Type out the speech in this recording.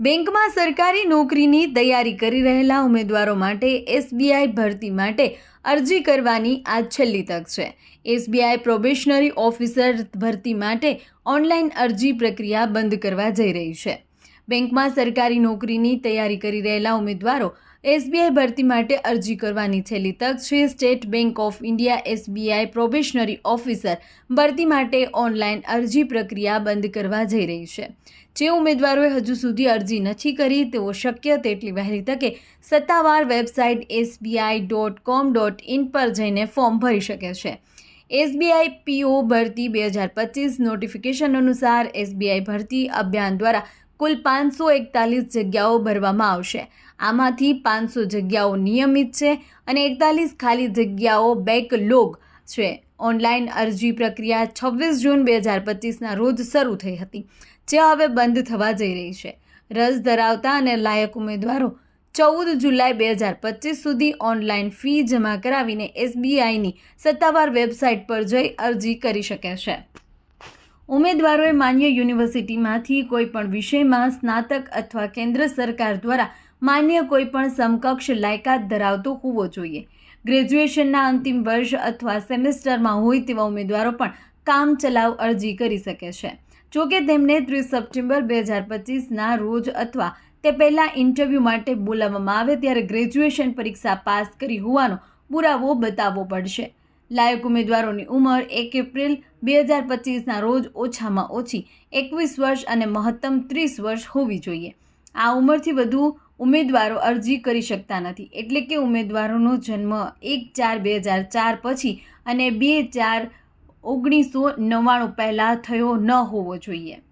બેંકમાં સરકારી નોકરીની તૈયારી કરી રહેલા ઉમેદવારો માટે એસબીઆઈ ભરતી માટે અરજી કરવાની આ છેલ્લી તક છે. એસબીઆઈ પ્રોબેશનરી ઓફિસર ભરતી માટે ઓનલાઈન અરજી પ્રક્રિયા બંધ કરવા જઈ રહી છે. બેંકમાં સરકારી નોકરીની તૈયારી કરી રહેલા ઉમેદવારો એસબીઆઈ ભરતી માટે અરજી કરવાની છેલ્લી તક છે. State Bank of India SBI probationary officer ભરતી માટે ઓનલાઈન અરજી પ્રક્રિયા બંધ કરવા જઈ રહી છે. જે ઉમેદવારોએ હજુ સુધી અરજી નથી કરી, તેઓ શક્ય તેટલી વહેલી તકે સત્તાવાર website SBI dot com dot in પર જઈને ફોર્મ ભરી શકે છે. એસબીઆઈ પીઓ ભરતી બે હજાર પચીસ નોટિફિકેશન અનુસાર એસબીઆઈ ભરતી અભિયાન દ્વારા કુલ પાંચસો એકતાલીસ જગ્યાઓ ભરવામાં આવશે. આમાંથી પાંચસો જગ્યાઓ નિયમિત છે અને એકતાલીસ ખાલી જગ્યાઓ બેકલોગ છે. ઓનલાઈન અરજી પ્રક્રિયા છવ્વીસ જૂન બે હજાર પચીસના રોજ શરૂ થઈ હતી. જે હવે બંધ થવા જઈ રહી છે. રસ ધરાવતા અને લાયક ઉમેદવારો ચૌદ જુલાઈ બે હજાર પચીસ સુધી ઓનલાઈન ફી જમા કરાવીને એસબીઆઈની સત્તાવાર વેબસાઇટ પર જઈ અરજી કરી શકે છે. ઉમેદવારોએ માન્ય યુનિવર્સિટીમાંથી કોઈપણ વિષયમાં સ્નાતક અથવા કેન્દ્ર સરકાર દ્વારા માન્ય કોઈપણ સમકક્ષ લાયકાત ધરાવતો હોવો જોઈએ. ગ્રેજ્યુએશનના અંતિમ વર્ષ અથવા સેમેસ્ટરમાં હોય તેવા ઉમેદવારો પણ કામ ચલાવ અરજી કરી શકે છે. જોકે તેમને ત્રીસ સપ્ટેમ્બર બે હજાર પચીસના રોજ અથવા તે પહેલાં ઇન્ટરવ્યૂ માટે બોલાવવામાં આવે ત્યારે ગ્રેજ્યુએશન પરીક્ષા પાસ કરી હોવાનો પુરાવો બતાવવો પડશે. લાયક ઉમેદવારોની ઉંમર એક એપ્રિલ બે હજાર પચીસના રોજ ઓછામાં ઓછી એકવીસ વર્ષ અને મહત્તમ ત્રીસ વર્ષ હોવી જોઈએ. આ ઉંમરથી વધુ ઉમેદવારો અરજી કરી શકતા નથી. એટલે કે ઉમેદવારોનો જન્મ એક ચાર બે હજાર ચાર પછી અને બે ચાર ઓગણીસો નવ્વાણું પહેલાં થયો ન હોવો જોઈએ.